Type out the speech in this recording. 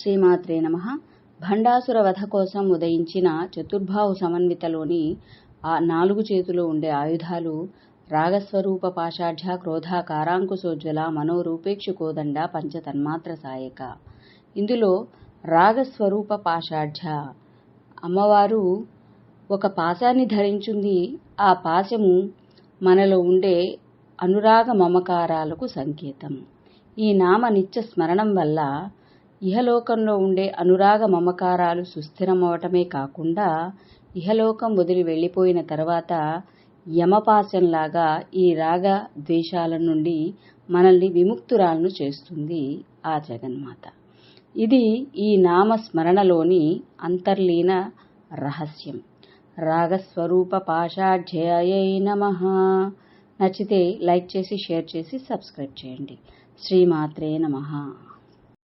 శ్రీమాత్రే నమ. భండాసుర వధ కోసం ఉదయించిన చతుర్భావు సమన్వితలోని ఆ నాలుగు చేతులు ఉండే ఆయుధాలు రాగస్వరూప పాషాఢ్య క్రోధ కారాంకుశోజ్వల మనోరూపేక్షు కోదండ పంచతన్మాత్ర సాయక. ఇందులో రాగస్వరూప పాషాఢ్య అమ్మవారు ఒక పాశాన్ని ధరించింది. ఆ పాశము మనలో ఉండే అనురాగ మమకారాలకు సంకేతం. ఈ నామ నిత్య స్మరణం వల్ల ఇహలోకంలో ఉండే అనురాగ మమకారాలు సుస్థిరమవటమే కాకుండా ఇహలోకం వదిలి వెళ్ళిపోయిన తర్వాత యమపాశంలాగా ఈ రాగ ద్వేషాల నుండి మనల్ని విముక్తురాలను చేస్తుంది ఆ జగన్మాత. ఇది ఈ నామ స్మరణలోని అంతర్లీన రహస్యం. రాగస్వరూప పాషాఢ్యయై నమ. నచ్చితే లైక్ చేసి షేర్ చేసి సబ్స్క్రైబ్ చేయండి. శ్రీమాత్రే నమ.